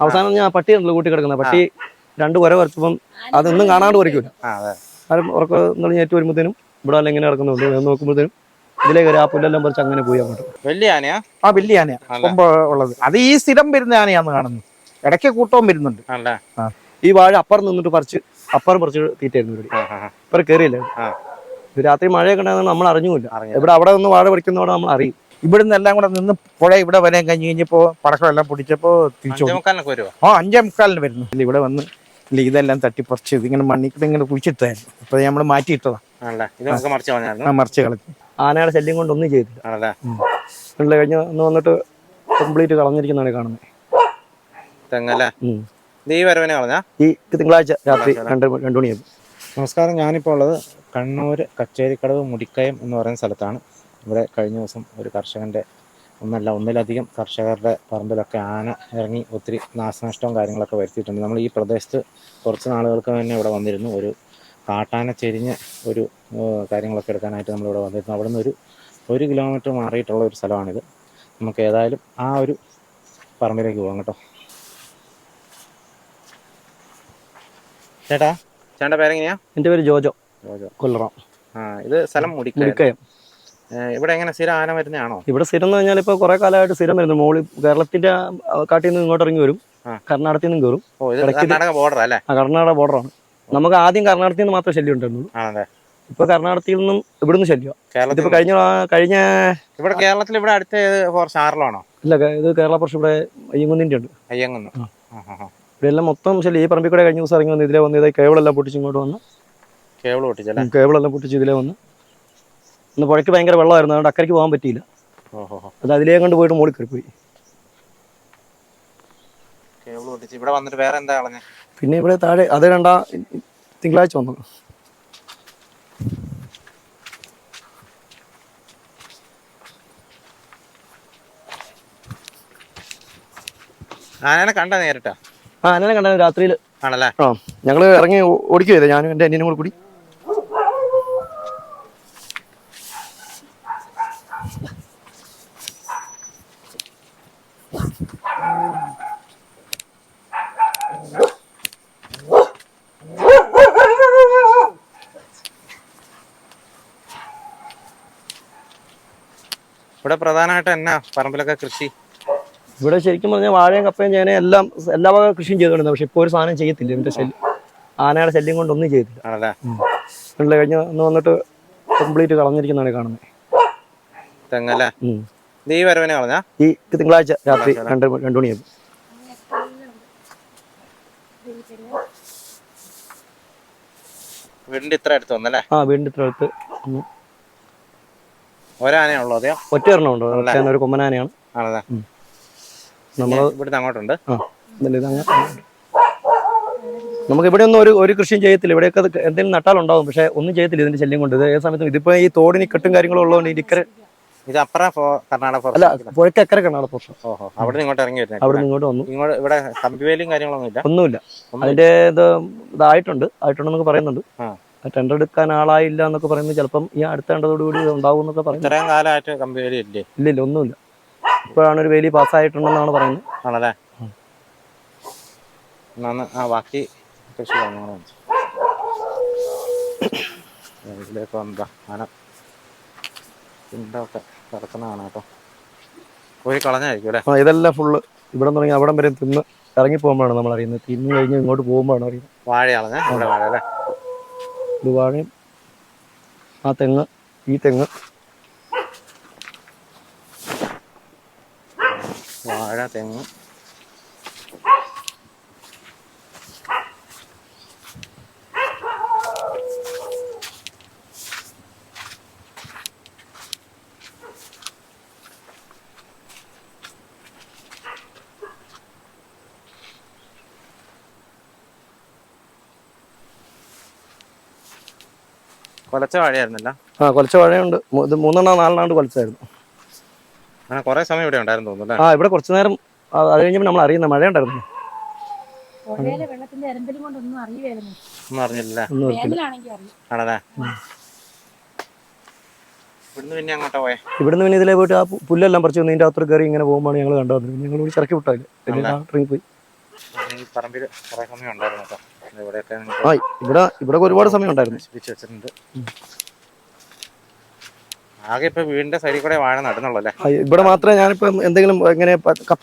അവസാനം ഞാൻ പട്ടി ഉണ്ടല്ലോ കൂട്ടി കിടക്കുന്ന പട്ടി രണ്ട് വരെ വരച്ചപ്പം അതൊന്നും കാണാണ്ട് വരയ്ക്കൂല. ആരും ഉറക്കം ഞെറ്റ് വരുമ്പോഴത്തേനും ഇവിടെ എല്ലാം ഇങ്ങനെ കിടക്കുന്നുണ്ട്. നോക്കുമ്പോഴത്തേനും ഇതിലേക്ക് ഒരു ആ പുല്ലെല്ലാം പറിച്ച് അങ്ങനെ പോയി അങ്ങോട്ട്. വലിയ ആനയാ? ആ വലിയ ആനയാ. അല്ല. കൊമ്പ് ഉള്ളത്. അത് ഈ സ്ഥിരം വരുന്ന ആനയാന്ന് കാണുന്നത് ഇടയ്ക്ക് കൂട്ടവും വരുന്നുണ്ട്. ഈ വാഴ അപ്പുറം നിന്നിട്ട് പറിച്ച് അപ്പുറം പറിച്ച് തീറ്റായിരുന്നു ഇവിടെ. ഇപ്പം കയറിയില്ല രാത്രി മഴയൊക്കെ ഉണ്ടായിരുന്നു നമ്മൾ അറിഞ്ഞില്ല. ഇവിടെ അവിടെ നിന്ന് വാഴ പറിക്കുന്നതോടെ നമ്മൾ അറിയും. ഇവിടുന്ന് എല്ലാം കൂടെ നിന്ന് പുഴ ഇവിടെ വരാൻ കഴിഞ്ഞ് കഴിഞ്ഞപ്പോ പടക്കം എല്ലാം പൊടിച്ചപ്പോ തിരിച്ചു ആ അഞ്ചേ മുക്കാലിന് വരുന്നു ഇവിടെ വന്ന് ഇല്ല, ഇതെല്ലാം തട്ടിപ്പറിച്ച് ഇതിങ്ങനെ മണ്ണിക്കിട്ട് ഇങ്ങനെ കുഴിച്ചിട്ടായിരുന്നു. ഇപ്പൊ നമ്മൾ മാറ്റിയിട്ടതാണ് ആണല്ലേ? ഇത് നമുക്ക് മറിച്ച് കളഞ്ഞു. ആനയുടെ ശല്യം കൊണ്ട് ഒന്നും ചെയ്തില്ല. ഉള്ള കഴിഞ്ഞ് ഒന്ന് വന്നിട്ട് കംപ്ലീറ്റ് കളഞ്ഞിരിക്കുന്നതാണ് കാണുന്നത് തെങ്ങല്ലേ? ഉം. ഇത് ഈ വരവിനെ കളഞ്ഞാ? ഈ തിങ്കളാഴ്ച രാത്രി രണ്ട് രണ്ട് മണിയാകും. നമസ്കാരം ഞാനിപ്പോൾ ഉള്ളത് കണ്ണൂർ കച്ചേരിക്കടവ് മുടിക്കയം എന്ന് പറയുന്ന സ്ഥലത്താണ്. ഇവിടെ കഴിഞ്ഞ ദിവസം ഒരു കർഷകന്റെ ഒന്നല്ല ഒന്നിലധികം കർഷകരുടെ പറമ്പിലൊക്കെ ആന ഇറങ്ങി ഒത്തിരി നാശനഷ്ടവും കാര്യങ്ങളൊക്കെ വരുത്തിയിട്ടുണ്ട്. നമ്മൾ ഈ പ്രദേശത്ത് കുറച്ച് നാളുകൾക്ക് തന്നെ ഇവിടെ വന്നിരുന്നു. ഒരു കാട്ടാന ചെരിഞ്ഞ് ഒരു കാര്യങ്ങളൊക്കെ എടുക്കാനായിട്ട് നമ്മളിവിടെ വന്നിരുന്നു. അവിടെ നിന്ന് ഒരു ഒരു കിലോമീറ്റർ മാറിയിട്ടുള്ള ഒരു സ്ഥലമാണിത്. നമുക്ക് ഏതായാലും ആ ഒരു പറമ്പിലേക്ക് പോകാം കേട്ടോ. ചേട്ടാ ചേട്ടന്റെ പേരെങ്ങനെയാ? എന്റെ പേര് ജോജോ. ജോജോ. കൊല്ലറോ. ആ ഇത് സ്ഥലം മുടിക്കയം. ഇവിടെ എങ്ങനെ സ്ഥിരം ആന വരുന്നതാണോ? ഇവിടെ സ്ഥിരം എന്ന് പറഞ്ഞാൽ ഇപ്പൊ കുറെ കാലമായിട്ട് സ്ഥിരം വരുന്നു. മോളി കേരളത്തിന്റെ കാട്ടിൽ നിന്ന് ഇങ്ങോട്ട് ഇറങ്ങി വരും. കർണാടകത്തിൽ നിന്നും കയറും. കർണാടക ബോർഡർ അല്ലേ? കർണാടക ബോർഡറാണ് നമുക്ക് ആദ്യം കർണാടകത്തിൽ നിന്ന് മാത്രമേ ശല്യം ഉണ്ടായിരുന്നുള്ളൂ. ഇപ്പൊ കർണാടകത്തിൽ നിന്നും ഇവിടുന്ന് ശല്യം കേരളത്തിൽ ഇതിപ്പോൾ കഴിഞ്ഞ കഴിഞ്ഞ ഇവിടെ കേരളത്തിൽ ഇവിടെ അടുത്ത ഫോറസ്റ്റ് ആറിലാണോ ഇല്ല ഇത് കേരള പ്രശ്നം ഇവിടെ അയ്യങ്കുന്നിന്റെ ഉണ്ട്. അയ്യങ്ങുന്ന് ഇവിടെല്ലാം മൊത്തം ശല്യം. ഈ പറമ്പിൽ കൂടെ കഴിഞ്ഞ ദിവസം ഇറങ്ങി വന്ന് ഇതിലെ വന്ന് ഇതായി കേബിളെല്ലാം പൊട്ടിച്ച് ഇങ്ങോട്ട് വന്ന്. കേബിൾ പൊട്ടിച്ചല്ലേ? കേബിളെല്ലാം പൊട്ടിച്ച് ഇതിലെ വന്ന്. ഇന്ന് പുഴയ്ക്ക് ഭയങ്കര വെള്ളമായിരുന്നു. അതുകൊണ്ട് അക്കരയ്ക്ക് പോകാൻ പറ്റിയില്ല. അത് അതിലേ കൊണ്ട് പോയിട്ട് മുകളിൽ കയറി പോയി. ഇവിടെ വന്നിട്ട് വേറെ എന്താ കളഞ്ഞേ? പിന്നെ ഇവിടെ താഴെ അത് രണ്ടാ തിങ്കളാഴ്ച വന്നു ആനനെ കണ്ട നേരിട്ടാ? ആനനെ കണ്ടാ രാത്രിയിൽ ആണല്ലേ? ആ ഞങ്ങൾ ഇറങ്ങി ഓടിക്കുക ചെയ്തേ ഞാനും എന്റെ അനിയനും കൂടി കൂടി. ഇവിടെ പ്രധാനമായിട്ട് എന്നാ പറമ്പിലൊക്കെ കൃഷി? ഇവിടെ ശരിക്കും പറഞ്ഞാൽ വാഴയും കപ്പയും ചേനയും എല്ലാം എല്ലാ വക കൃഷിയും ചെയ്തുകൊണ്ടിരുന്നത് പക്ഷെ ഇപ്പോൾ ഒരു സാധനം ചെയ്യത്തില്ല. ഇതിന്റെ ശല്യം ആനയുടെ ശല്യം കൊണ്ടൊന്നും ചെയ്തില്ല ആണല്ലേ? ഉള്ള കഴിഞ്ഞ് ഒന്ന് വന്നിട്ട് കംപ്ലീറ്റ് കളഞ്ഞിരിക്കുന്നതാണ് കാണുന്നത് തെങ്ങല്ലേ? ഉം. ഇത് ഈ വരവിനെ കളഞ്ഞാ? ഈ തിങ്കളാഴ്ച രാത്രി രണ്ട് രണ്ടു മണിയാകും. വീടിന്റെ ഇത്ര അടുത്ത് വന്നല്ലേ? ആ വീടിന്റെ ഇത്ര അടുത്ത് ഒന്ന് ഒരാനയുള്ളൂ അതെയോ? ഒറ്റ ഒരു കൊമ്പനാനയാണ്. ആണല്ലേ? നമ്മൾ ഇവിടുന്ന് അങ്ങോട്ടുണ്ട്. ആ നമുക്ക് ഇവിടെ ഒന്നും ഒരു ഒരു കൃഷിയും ചെയ്യത്തില്ല. ഇവിടെയൊക്കെ എന്തെങ്കിലും നട്ടാലുണ്ടാവും പക്ഷെ ഒന്നും ചെയ്യത്തില്ല ഇതിന്റെ ശല്യം കൊണ്ട്. ഇത് ഏത് സമയത്തും ഇതിപ്പോ ഈ തോടിന് കെട്ടും കാര്യങ്ങളും ഉള്ളതുകൊണ്ട് ഇരിക്കര ഇത് അപ്പുറം ഫോ- കർണാടക അല്ല പുഴയ്ക്ക് അക്കരെ പ്രശ്നം ഓഹോ അവിടെ ഇങ്ങോട്ട് ഇറങ്ങി വരുന്നത് അവിടെ ഇങ്ങോട്ട് വന്നു. ഇങ്ങോട്ട് ഇവിടെ കമ്പിവേലിയും കാര്യങ്ങളൊന്നും ഇല്ല? ഒന്നുമില്ല. ഒന്നും അതിന്റെ ഇത് ഇതായിട്ടുണ്ട് ആയിട്ടുണ്ടെന്നൊക്കെ പറയുന്നുണ്ട്. ടെൻഡർ എടുക്കാൻ ആളായില്ല എന്നൊക്കെ പറയുന്നത് ചിലപ്പം ഈ അടുത്ത ടെൻഡറോടുകൂടി ഉണ്ടാവും എന്നൊക്കെ പറയുന്നു ഇത്രയും കാലമായിട്ട് കമ്പിവേലി ഇല്ലേ? ഇല്ല ഇല്ല ഒന്നുമില്ല. ഇപ്പോഴാണ് ഒരു വേലി പാസ്സായിട്ടുണ്ടെന്നാണ് പറയുന്നത്. ആണല്ലേ? എന്നാ ആ ബാക്കി കൃഷി പറഞ്ഞോളാം ഇതിലേക്ക് വന്നതാ ആന. പിണ്ടൊക്കെ കിടക്കുന്നതാണ് കേട്ടോ. പോയി കളഞ്ഞായിരിക്കും അല്ലേ? ആ ഇതെല്ലാം ഫുള്ള് ഇവിടെ തുടങ്ങി അവിടം വരെ തിന്ന് ഇറങ്ങി പോകുമ്പോഴാണ് നമ്മൾ അറിയുന്നത് തിന്നു കഴിഞ്ഞ് ഇങ്ങോട്ട് പോകുമ്പോഴാണ് അറിയുന്നത്. വാഴ കളഞ്ഞ വാഴ അല്ലേ? ഇത് വാഴയും ആ തെങ്ങ് ഈ തെങ്ങ്. വാഴ തെങ്ങ്. കൊലച്ച വാഴയായിരുന്നല്ല? ആ കൊലച്ച വാഴയുണ്ട്. ഇത് മൂന്നെണ്ണോ നാലെണ്ണാണ്ട് കൊലച്ചായിരുന്നു. അങ്ങനെ കുറെ സമയം ഇവിടെ ഉണ്ടായിരുന്നു തോന്നുന്നു ആ ഇവിടെ കുറച്ച് നേരം ആ, അത് കഴിഞ്ഞപ്പോൾ നമ്മൾ അറിയുന്ന മഴ ഉണ്ടായിരുന്നു. ഒന്നും അറിഞ്ഞില്ല. ആണല്ലേ? ഇവിടുന്ന് പിന്നെ അങ്ങോട്ടാ പോയെ? ഇവിടുന്ന് പിന്നെ ഇതിലേ പോയിട്ട് ആ പുല്ലെല്ലാം പറിച്ചു വന്ന് ഇതിന്റെ കയറി ഇങ്ങനെ പോകുമ്പോൾ ഞങ്ങൾ കണ്ടു വന്നത് ഞങ്ങൾ കൂടി ചിറക്കി വിട്ടാൽ പിന്നെ ആണല്ലേ? ഡോക്ടറിൽ പോയി. പറമ്പിൽ കുറെ സമയം ഉണ്ടായിരുന്നു കേട്ടോ. ആ ഇവിടെ ഇവിടെ ഒരുപാട് സമയം ഉണ്ടായിരുന്നു നശിപ്പിച്ച് വെച്ചിട്ടുണ്ട്. ആകെ ഇപ്പൊ വീടിന്റെ സൈഡിൽ കൂടെ വാഴ നടുന്നുള്ളൂ അല്ലേ? ആ, ഇവിടെ മാത്രമേ ഞാനിപ്പോ എന്തെങ്കിലും എങ്ങനെ പ- കപ്പ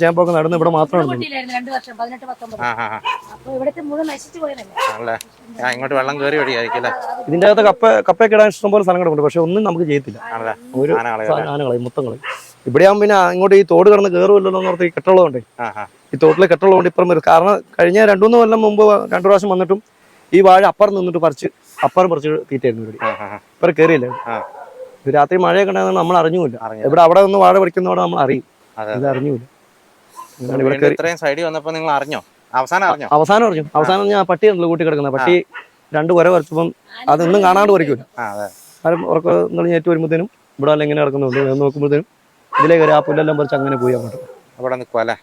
ചേമ്പൊക്കെ നടന്ന് ഇവിടെ മാത്രമേ നടന്നു പൊട്ടിയില്ലായിരുന്നു രണ്ടു വർഷം പതിനെട്ട് പത്തൊമ്പത്. ആ ആ ആ അപ്പൊ ഇവിടുത്തെ മുഴുവൻ നശിച്ചു പോയതല്ലേ? ആണല്ലേ? ആ ഇങ്ങോട്ട് വെള്ളം കയറി വഴിയായിരിക്കും അല്ലേ? ഇതിന്റെ അകത്ത് കപ്പ കപ്പയൊക്കെ ഇടാൻ ഇഷ്ടംപോലെ സ്ഥലം കിടക്കുന്നുണ്ട് പക്ഷെ ഒന്നും നമുക്ക് ചെയ്യത്തില്ല. ആണല്ലേ? ഒരു ആന കളയല്ലേ? ആനകളെ മൊത്തം കളയും. ഇവിടെ ആകുമ്പോൾ പിന്നെ ഇങ്ങോട്ട് ഈ തോട് കടന്ന് കയറുമല്ലോ എന്ന് പറഞ്ഞാൽ ഈ കെട്ടുള്ളതുകൊണ്ട് ഈ തോട്ടിലെ കെട്ടുള്ളതുകൊണ്ട് ഇപ്പുറം വരും. കാരണം കഴിഞ്ഞ രണ്ടു മൂന്ന് കൊല്ലം മുമ്പ് രണ്ടു പ്രാവശ്യം വന്നിട്ടും ഈ വാഴ അപ്പുറം നിന്നിട്ട് പറിച്ച് അപ്പുറം പറിച്ച് തീറ്റായിരുന്നു ഇവിടെ. ഇപ്പുറം കയറിയില്ല രാത്രി മഴയൊക്കെ ഉണ്ടായിരുന്നു നമ്മൾ അറിഞ്ഞൂല്ല. അറിഞ്ഞു ഇവിടെ അവിടെ നിന്ന് വാഴ പറിക്കുന്നതോടെ നമ്മൾ അറിയും. ഇത് അറിഞ്ഞുമില്ല. ഇതാണ് ഇവിടെ വീടിന്റെ കയറി ഇത്രയും സൈഡിൽ വന്നപ്പോ നിങ്ങൾ അറിഞ്ഞോ? അവസാനം അറിഞ്ഞോ? അവസാനം അറിഞ്ഞു. അവസാനം ഞാൻ പട്ടി ഉണ്ടല്ലോ കൂട്ടി കിടക്കുന്നത്. പട്ടി രണ്ട് കുര വരച്ചപ്പം അതൊന്നും കാണാണ്ട് അതെ. ഉറക്കം എന്നുള്ള വരുമ്പോഴത്തേനും ഇവിടെ അല്ലെങ്കിൽ ഇങ്ങനെ കിടക്കുന്നുണ്ട്. നോക്കുമ്പോഴത്തേനും ഇതിലേ കയറി ആ പുല്ലെല്ലാം പറിച്ച് അങ്ങനെ പോയി അങ്ങോട്ട്. അവിടെ നിൽക്കുവല്ലേ.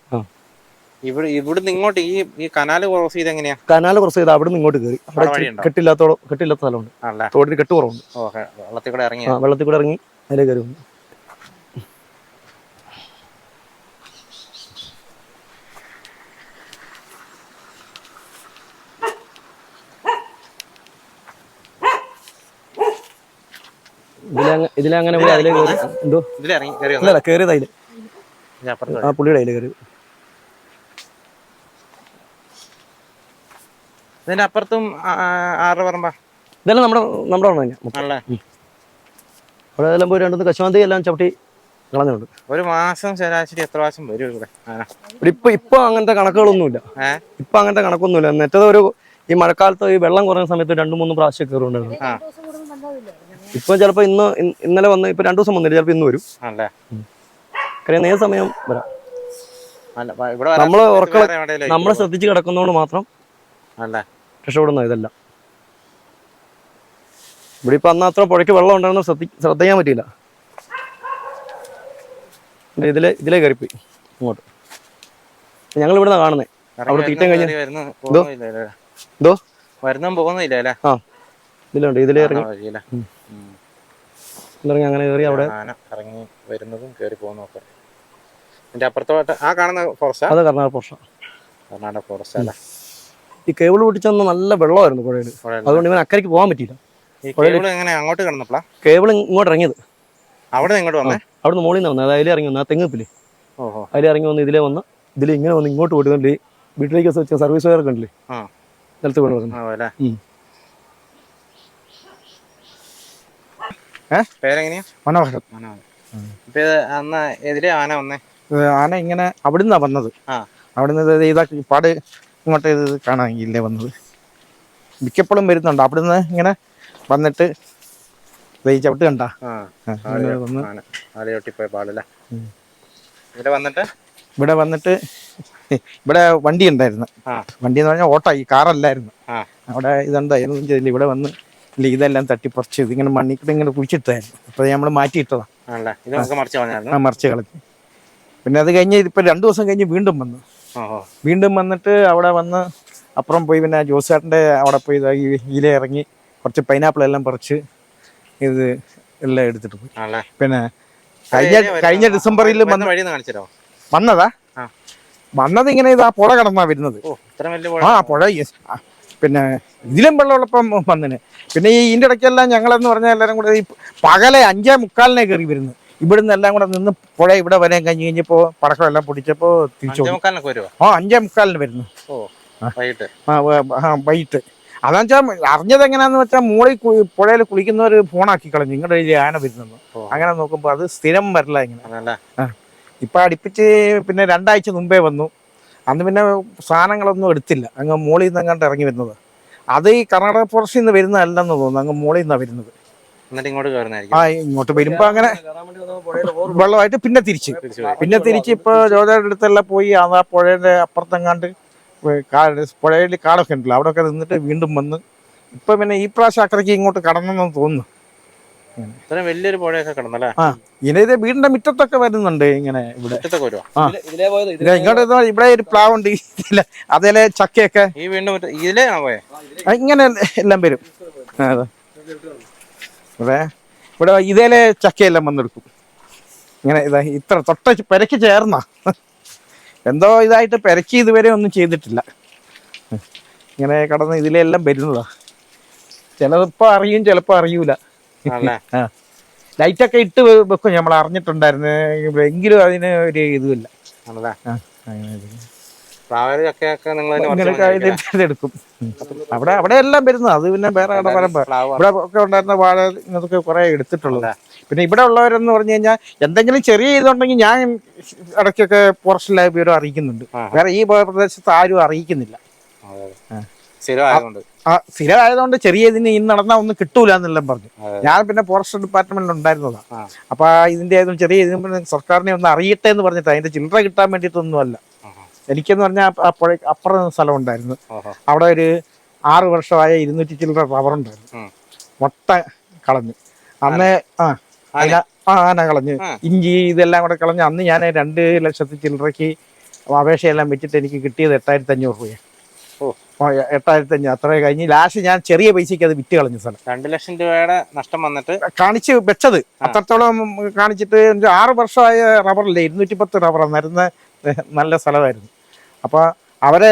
ഇവിടെ ഇവിടുന്ന് ഇങ്ങോട്ട് ഈ ഈ കനാല് ക്രോസ് ചെയ്ത് എങ്ങനെയാ കനാല് ക്രോസ് ചെയ്ത് അവിടെ നിന്ന് ഇങ്ങോട്ട് കയറി അവിടെ കെട്ടില്ലാത്തോളം കെട്ടില്ലാത്ത സ്ഥലമുണ്ട്. തോടിന് കെട്ട് കുറവുണ്ട് വെള്ളത്തിൽ കൂടെ ഇറങ്ങി വെള്ളത്തിൽ കൂടെ ഇറങ്ങി അതിലേ കയറി വന്നു ഇതിലെ അങ്ങനെ പോയി അതിലേ കയറി എന്തോ? അല്ലല്ല കയറിയത് അതിൽ അപ്പുറത്ത് ആ പുള്ളിയുടെ അതിൽ കയറി ഇതിന്റെ അപ്പുറത്തും ആറ് പറമ്പാ? ഇതെല്ലാം നമ്മുടെ നമ്മുടെ തന്നെ അവിടെ എല്ലാം പോയി രണ്ടു കശുമാന്തി എല്ലാം ചവിട്ടി കളഞ്ഞുണ്ട് ഒരു മാസം ശരാശരി എത്ര പ്രാവശ്യം വരും ഇവിടെ? ഇപ്പൊ ഇപ്പൊ അങ്ങനത്തെ കണക്കുകളൊന്നുമില്ല. ഇപ്പൊ അങ്ങനത്തെ കണക്കൊന്നുമില്ല. മറ്റേത് ഒരു ഈ മഴക്കാലത്ത് ഈ വെള്ളം കുറഞ്ഞ സമയത്ത് രണ്ടു മൂന്ന് പ്രാവശ്യം കയറുണ്ടായിരുന്നു ആ. രണ്ടു ദിവസം കൂടുമ്പോൾ വന്നതില്ലേ ഇപ്പൊ ചിലപ്പോ ഇന്ന് ഇന്ന് ഇന്നലെ വന്ന് ഇപ്പൊ രണ്ടു ദിവസം വന്നില്ല ചിലപ്പോ ഇന്ന് വരും. ആണല്ലേ? കാര്യം ഏത് സമയം വരാം. നമ്മൾ ഉറക്കളെ നമ്മളെ ശ്രദ്ധിച്ച് കിടക്കുന്നതുകൊണ്ട് മാത്രം രക്ഷപ്പെടുന്ന ഇതല്ല. ഇവിടെ ഇപ്പൊ അന്ന് അത്ര പുഴയ്ക്ക് വെള്ളം ഉണ്ടെന്ന് ശ്രദ്ധി ശ്രദ്ധിക്കാൻ പറ്റിയില്ല. ദേ ഇതിലെ ഇതിലേ കയറിപ്പോയി. ഇങ്ങോട്ട്. ഞങ്ങൾ ഇവിടെ കാണുന്നേ. അവിടെ തീറ്റം കഴിഞ്ഞു. എന്തോ വരുന്ന പോകുന്നില്ല ആ. ഇതിലുണ്ട്. ഇതിലേ ഇറങ്ങി. ഇതിലിറങ്ങി അങ്ങനെ കയറി അവിടെ ആന ഇറങ്ങി വരുന്നതും കയറി പോകുന്നതൊക്കെ. ഇതിന്റെ അപ്പുറത്തോട്ട് ആ കാണുന്ന ഫോറസ്റ്റ് അത് കർണാടക ഫോറസ്റ്റ് കർണാടക ഫോറസ്റ്റ് അല്ലേ? ഈ കേബിൾ പൊട്ടിച്ചെന്ന് നല്ല വെള്ളമായിരുന്നു പുഴയിൽ. അതുകൊണ്ട് ഇവൻ അക്കരയ്ക്ക് പോകാൻ പറ്റിയില്ല. ഈ കേബിൾ എങ്ങനെ അങ്ങോട്ട് കിടന്നപ്പോളാ? കേബിൾ ഇങ്ങോട്ട് ഇറങ്ങിയത്. അവിടെ ഇങ്ങോട്ട് വന്നേ? മുകളിൽ നിന്ന് വന്നത്. അതിലേ ഇറങ്ങി വന്നു ആ തെങ്ങിപ്പില്ലേ ഓഹോ. അതിലേ ഇറങ്ങി വന്ന് ഇതിലേ വന്ന് ഇതിൽ ഇങ്ങനെ വന്ന് ഇങ്ങോട്ട് പോയിട്ട് വീട്ടിലേക്ക് വെച്ച സർവീസ് വയർ കണ്ടില്ലേ? ആ. നിലത്ത് വീണ് ആ അല്ലേ ഉം. ഏ? പേരെങ്ങനെയാ? മനോഹരൻ അന്ന് എതിരെ ആന വന്നേ? ആന ഇങ്ങനെ അവിടുന്നാ വന്നത്. അവിടുന്ന് ഇതാക്കി പാട് ഇങ്ങോട്ട് ഇത് കാണാൻ ഇല്ലേ വന്നത്. മിക്കപ്പോഴും വരുന്നുണ്ട്. അവിടുന്ന് ഇങ്ങനെ വന്നിട്ട് ചവിട്ട് കണ്ട. ഇവിടെ വന്നിട്ട്? ഇവിടെ വന്നിട്ട് ഇവിടെ വണ്ടി ഉണ്ടായിരുന്നു. വണ്ടി എന്ന് പറഞ്ഞാൽ ഓട്ടോ ഈ കാറല്ലായിരുന്നു. അവിടെ ഇതുണ്ടായിരുന്നു. ഇവിടെ വന്ന് ഇല്ല ഇതെല്ലാം തട്ടിപ്പറിച്ച് ഇതിങ്ങനെ മണ്ണിക്കൂടെ ഇങ്ങനെ കുഴിച്ചിട്ടായിരുന്നു. അപ്പോൾ നമ്മൾ മാറ്റിയിട്ടതാ. ആണല്ലേ? ഇത് നമുക്ക് മറിച്ച് കളഞ്ഞു. പിന്നെ അത് കഴിഞ്ഞ് ഇപ്പം രണ്ടു ദിവസം കഴിഞ്ഞ് വീണ്ടും വന്നു. വീണ്ടും വന്നിട്ട് അവിടെ വന്ന് അപ്പുറം പോയി പിന്നെ ജോസേട്ടന്റെ അവിടെ പോയി ഇല ഇറങ്ങി കുറച്ച് പൈനാപ്പിൾ എല്ലാം പറിച്ച് ഇത് എല്ലാം എടുത്തിട്ട് പോയി. പിന്നെ കഴിഞ്ഞ കഴിഞ്ഞ ഡിസംബറിൽ വന്നതാ. വന്നത് ഇങ്ങനെ ഇതാ പുഴ കടന്നാ വരുന്നത്. ആ പുഴ പിന്നെ ഇതിലും വെള്ളമുള്ളപ്പം വന്നിന്. പിന്നെ ഈ ഇതിന്റെ ഇടയ്ക്കെല്ലാം ഞങ്ങളെന്ന് പറഞ്ഞാൽ എല്ലാവരും കൂടെ ഈ പകലെ അഞ്ചേ മുക്കാലിനെ കയറി വരുന്നു. ഇവിടുന്ന് എല്ലാം കൂടെ നിന്ന് പുഴ ഇവിടെ വരെ കഴിഞ്ഞ് കഴിഞ്ഞപ്പോൾ പടക്കം എല്ലാം പൊടിച്ചപ്പോൾ തിരിച്ചു ആ അഞ്ചേ മുക്കാലിന് വരുന്നു. ആ വൈകിട്ട്. അതാന്ന് വെച്ചാൽ അറിഞ്ഞത് എങ്ങനെയാന്ന് വെച്ചാൽ മൂളി പുഴയിൽ കുളിക്കുന്നവർ ഫോണാക്കി കളഞ്ഞു. നിങ്ങളുടെ ഇതിൽ ആന വരുന്നു അങ്ങനെ നോക്കുമ്പോൾ അത് സ്ഥിരം വരില്ല ഇങ്ങനെ. ഇപ്പൊ അടുപ്പിച്ച് പിന്നെ രണ്ടാഴ്ച മുമ്പേ വന്നു. അന്ന് പിന്നെ സാധനങ്ങളൊന്നും എടുത്തില്ല. അങ്ങ് മോളിൽ നിന്ന് അങ്ങോട്ട് ഇറങ്ങി വരുന്നത്. അത് ഈ കർണാടക ഫോറസ്റ്റിൽ നിന്ന് വരുന്നതല്ലെന്ന് തോന്നുന്നു. അങ്ങ് മോളിൽ നിന്നാണ് വരുന്നത്. ആ ഇങ്ങോട്ട് വരുമ്പോ അങ്ങനെ വെള്ളമായിട്ട് പിന്നെ തിരിച്ച്. പിന്നെ തിരിച്ച് ഇപ്പൊ ജോജയുടെ അടുത്തെല്ലാം പോയി. ആ പുഴയുടെ അപ്പുറത്തെങ്ങാണ്ട് പുഴയിൽ കാടൊക്കെ ഉണ്ടല്ലോ. അവിടെയൊക്കെ നിന്നിട്ട് വീണ്ടും വന്ന് ഇപ്പൊ പിന്നെ ഈ പ്രാവശ്യം അക്കരയ്ക്ക് ഇങ്ങോട്ട് കടന്നെന്ന് തോന്നുന്നു. ഇത്രയും വലിയൊരു പുഴയൊക്കെ കിടന്നല്ലേ? ആ ഇത് വീടിന്റെ മുറ്റത്തൊക്കെ വരുന്നുണ്ട് ഇങ്ങനെ ഇവിടെ. മുറ്റത്തൊക്കെ വരുമോ ആ. ഇതിലേ പോയത് ഇത് ഇങ്ങോട്ട് ഇതാ ഇവിടെ ഒരു പ്ലാവ് ഉണ്ട്. അതേലെ ചക്കയൊക്കെ. ഈ വീടിന്റെ മുറ്റ- ഇതിലെയാണോ പോയെ? ആ, ഇങ്ങനെ എല്ലാം വരും. അതെ അതാ. ഇവിടെ ഇവിടെ ഇതേലെ ചക്കയെല്ലാം വന്നെടുക്കും. ഇങ്ങനെ ഇതാ ഇത്ര തൊട്ട പെരക്ക് ചേർന്ന. എന്തോ ഇതായിട്ട് പെരക്കി ഇതുവരെ ഒന്നും ചെയ്തിട്ടില്ല. ഇങ്ങനെ കടന്ന് ഇതിലെല്ലാം വരുന്നതാ. ചിലപ്പോൾ അറിയും ചിലപ്പോൾ അറിയൂല. ആണല്ലേ? ഒക്കെ ഇട്ട് വെക്കും. നമ്മൾ അറിഞ്ഞിട്ടുണ്ടായിരുന്നു. എങ്കിലും അതിന് ഒരു ഇതുമില്ല. ഉം. അവിടെ അവിടെ എല്ലാം വരുന്നത്. അത് പിന്നെ വേറെ ഇവിടെ ഒക്കെ ഉണ്ടായിരുന്ന വാഴ ഇതൊക്കെ കുറെ എടുത്തിട്ടുള്ളത്. പിന്നെ ഇവിടെ ഉള്ളവരെന്ന് പറഞ്ഞു കഴിഞ്ഞാൽ എന്തെങ്കിലും ചെറിയ ഇതുണ്ടെങ്കിൽ ഞാൻ ഇടയ്ക്കൊക്കെ പോർഷൻ ലാബ് വിവരം അറിയിക്കുന്നുണ്ട്. വേറെ ഈ പ്രദേശത്ത് ആരും അറിയിക്കുന്നില്ല. ആ. സ്ഥിരമായതുകൊണ്ട് ചെറിയ ഇതിന് ഇന്ന് നടന്നാൽ ഒന്നും കിട്ടൂല എന്നെല്ലാം പറഞ്ഞു. ഞാൻ പിന്നെ ഫോറസ്റ്റ് ഡിപ്പാർട്ട്മെന്റിൽ ഉണ്ടായിരുന്നതാ. ആ. അപ്പൊ ഇതിന്റെ ഏതും ചെറിയ ഇതിന് പിന്നെ സർക്കാരിനെ ഒന്ന് അറിയട്ടെ എന്ന് പറഞ്ഞിട്ട്. അതിന്റെ ചില്ലറ കിട്ടാൻ വേണ്ടിയിട്ടൊന്നുമല്ല. എനിക്കെന്ന് പറഞ്ഞാൽ ആ പുഴ അപ്പുറം സ്ഥലം ഉണ്ടായിരുന്നു. അവിടെ ഒരു ആറ് വർഷമായ ഇരുന്നൂറ്റി ചില്ലറ റബ്ബർ ഉണ്ടായിരുന്നു. മൊട്ട കളഞ്ഞു. അന്ന് ആ ആന. കളഞ്ഞ്. ഇഞ്ചി ഇതെല്ലാം കൂടെ കളഞ്ഞ് അന്ന് ഞാൻ രണ്ട് ലക്ഷത്തി ചില്ലറയ്ക്ക് അപേക്ഷയെല്ലാം വെച്ചിട്ട് എനിക്ക് കിട്ടിയത് എട്ടായിരത്തി അഞ്ഞൂറ് രൂപ ഓ. എട്ടായിരത്തി അഞ്ഞൂറ് അത്രയും കഴിഞ്ഞ് ലാസ്റ്റ് ഞാൻ ചെറിയ പൈസക്ക് അത് വിറ്റ് കളഞ്ഞു സ്ഥലം രണ്ട് ലക്ഷം രൂപയുടെ നഷ്ടം വന്നിട്ട് കാണിച്ച് വെച്ചത്. അത്രത്തോളം കാണിച്ചിട്ട് ആറ് വർഷമായ റബ്ബറല്ലേ ഇരുന്നൂറ്റി പത്ത് റബ്ബർ നിരുന്ന നല്ല സ്ഥലമായിരുന്നു. അപ്പോൾ അവരെ